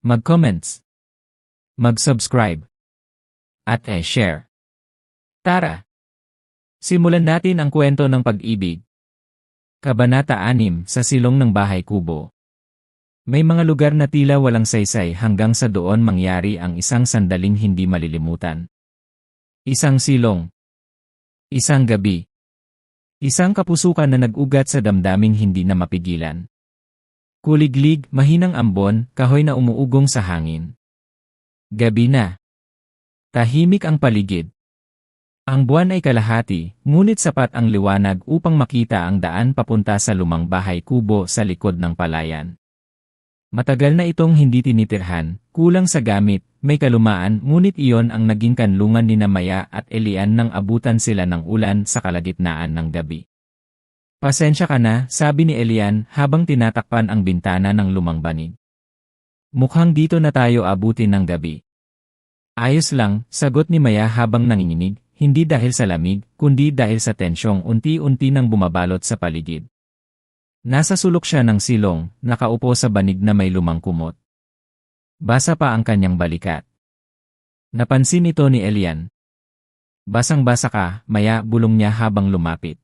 mag-comments, mag-subscribe, at e-share. Tara! Simulan natin ang kwento ng pag-ibig. Kabanata 6 sa silong ng bahay kubo. May mga lugar na tila walang saysay hanggang sa doon mangyari ang isang sandaling hindi malilimutan. Isang silong. Isang gabi. Isang kapusukan na nag-ugat sa damdaming hindi na mapigilan. Kuliglig, mahinang ambon, kahoy na umuugong sa hangin. Gabi na. Tahimik ang paligid. Ang buwan ay kalahati, ngunit sapat ang liwanag upang makita ang daan papunta sa lumang bahay kubo sa likod ng palayan. Matagal na itong hindi tinitirhan, kulang sa gamit, may kalumaan ngunit iyon ang naging kanlungan ni Namaya at Elian nang abutan sila ng ulan sa kalagitnaan ng gabi. Pasensya ka na, sabi ni Elian habang tinatakpan ang bintana ng lumang banig. Mukhang dito na tayo abutin ng gabi. Ayos lang, sagot ni Maya habang nanginginig, hindi dahil sa lamig, kundi dahil sa tensyong unti-unti nang bumabalot sa paligid. Nasa sulok siya ng silong, nakaupo sa banig na may lumang kumot. Basa pa ang kanyang balikat. Napansin ito ni Elian. Basang-basa ka, maya bulong niya habang lumapit.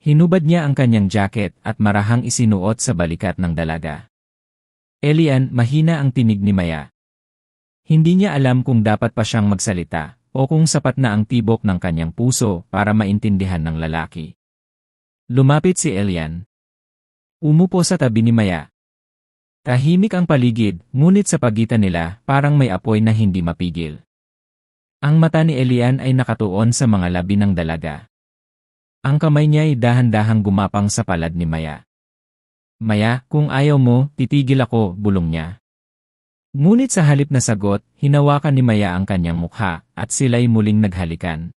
Hinubad niya ang kanyang jacket at marahang isinuot sa balikat ng dalaga. Elian, mahina ang tinig ni Maya. Hindi niya alam kung dapat pa siyang magsalita o kung sapat na ang tibok ng kanyang puso para maintindihan ng lalaki. Lumapit si Elian. Umupo sa tabi ni Maya. Tahimik ang paligid, ngunit sa pagitan nila, parang may apoy na hindi mapigil. Ang mata ni Elian ay nakatuon sa mga labi ng dalaga. Ang kamay niya ay dahan-dahang gumapang sa palad ni Maya. Maya, kung ayaw mo, titigil ako, bulong niya. Ngunit sa halip na sagot, hinawakan ni Maya ang kanyang mukha, at sila'y muling naghalikan.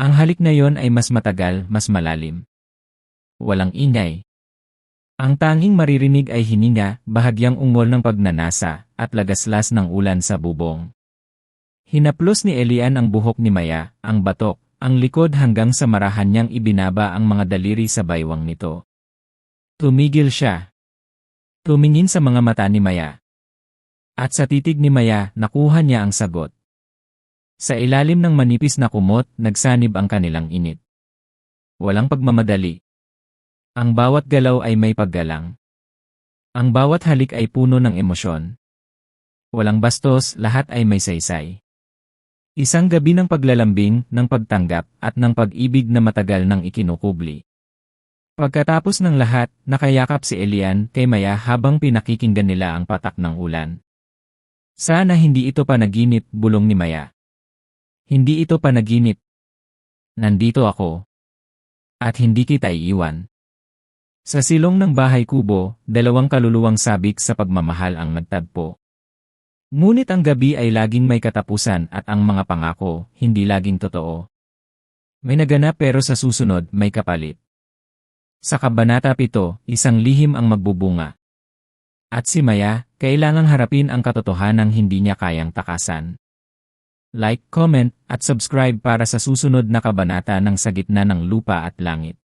Ang halik na yon ay mas matagal, mas malalim. Walang ingay, ang tanging maririnig ay hininga, bahagyang ungol ng pagnanasa, at lagaslas ng ulan sa bubong. Hinaplos ni Elian ang buhok ni Maya, ang batok, ang likod hanggang sa marahan niyang ibinaba ang mga daliri sa baywang nito. Tumigil siya. Tumingin sa mga mata ni Maya. At sa titig ni Maya, nakuha niya ang sagot. Sa ilalim ng manipis na kumot, nagsanib ang kanilang init. Walang pagmamadali, ang bawat galaw ay may paggalang. Ang bawat halik ay puno ng emosyon. Walang bastos, lahat ay may saysay. Isang gabi ng paglalambing, ng pagtanggap, at ng pag-ibig na matagal nang ikinukubli. Pagkatapos ng lahat, nakayakap si Elian kay Maya habang pinakikinggan nila ang patak ng ulan. Sana hindi ito panaginip, bulong ni Maya. Hindi ito panaginip. Nandito ako. At hindi kita iiwan. Sa silong ng bahay kubo, dalawang kaluluwang sabik sa pagmamahal ang nagtagpo. Ngunit ang gabi ay laging may katapusan at ang mga pangako, hindi laging totoo. May naganap pero sa susunod, may kapalit. Sa Kabanata 7, isang lihim ang magbubunga. At si Maya, kailangang harapin ang katotohanang hindi niya kayang takasan. Like, comment, at subscribe para sa susunod na kabanata ng Sa Gitna ng Lupa at Langit.